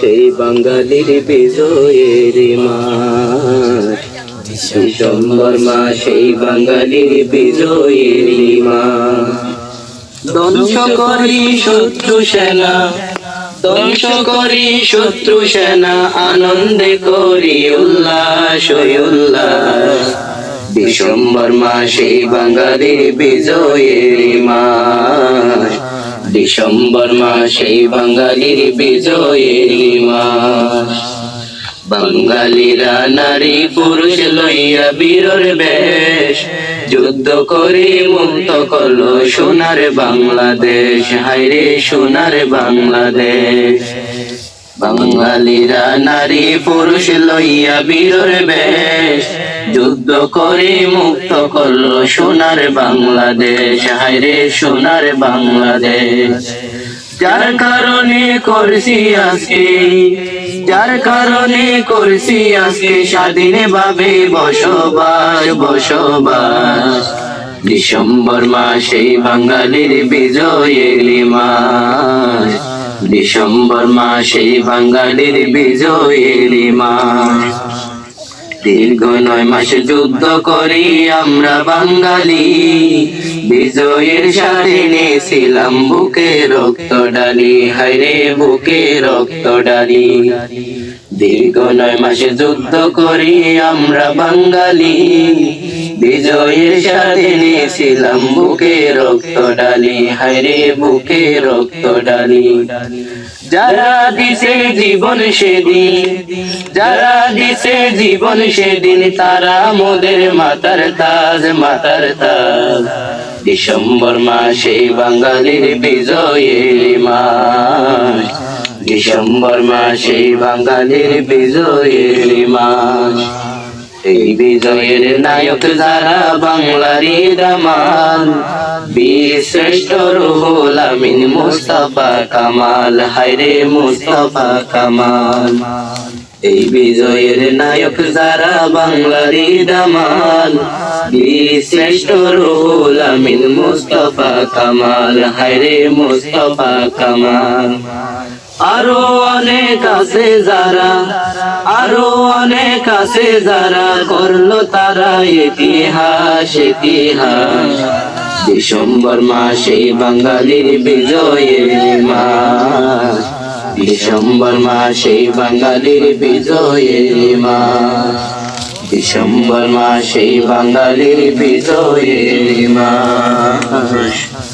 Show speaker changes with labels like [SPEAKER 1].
[SPEAKER 1] সেই বাঙালির বিজয়ের মাস। ডিসেম্বর মাস সেই বাঙালির বিজয়ের মাস। ধ্বংস করি শত্রু সেনা, ধ্বংস করি শত্রু সেনা, আনন্দে করি উল্লাস উল্লাস। ডিসেম্বর মাসে বাঙালির বিজয়ের মাস। ডিসেম্বর মাসে বাঙালির বিজয়ের মাস। বাঙালিরা নারী পুরুষ লইয়া বীরর বেশ। যুদ্ধ করে মুক্ত করল সোনার বাংলাদেশ। হাইরে সোনার বাংলাদেশ। বাঙালিরা নারী পুরুষ লইয়া বীরর বেশ। যুদ্ধ করে মুক্ত করল সোনার বাংলাদেশ। হাইরে সোনার বাংলাদেশ। যার কারণে করছি আজকে, যার কারণে করছি আজকে স্বাধীন ভাবে বসবাস বসবাস। ডিসেম্বর মাসে বাঙালির বিজয়ের মাস। ডিসেম্বর মাসে বাঙালির বিজয়ের মাস। দীর্ঘ নয় মাস যুদ্ধ করি আমরা বাঙালি। বিজয়ের সাথে নিয়েছিলাম বুকে রক্ত ডালি। হাইরে বুকে রক্ত ডালি। দীর্ঘ নয় মাসে যুদ্ধ করি আমরা বাঙালি। বিজয়ের সাথে নিয়েছিলাম বুকে রক্ত ডালি। হাইরে বুকে রক্ত ডালি। যারা দিছে জীবন সেদিন, যারা দিছে জীবন সেদিন, তারা মোদের মাতার তাজ মাতার তাজ। ডিসেম্বর মাসে বাঙালির বিজয়ের মাস। ডিসেম্বর মাসে বাঙালির বিজয়ের মাস। এই বিজয়ের নায়ক যারা বাংলারই দামাল বীর রুহুল আমিন, মুস্তাফা কামাল, হায়রে মুস্তাফা কামাল। এই বিজয়ের নায়ক যারা বাংলারই দামাল বীর শ্রেষ্ঠ রুহুল আমিন, মুস্তাফা কামাল, হায়রে মুস্তাফা কামাল। আরও অনেক আছে যারা, আরও অনেক আছে যারা করল তারা ইতিহাস ইতিহাস। ডিসেম্বর মাসে বাঙালির বিজয়ের মাস। ডিসেম্বর মাসে বাঙালির বিজয়ের মাস। ডিসেম্বর মাসে বাঙালির বিজয়ের মাস।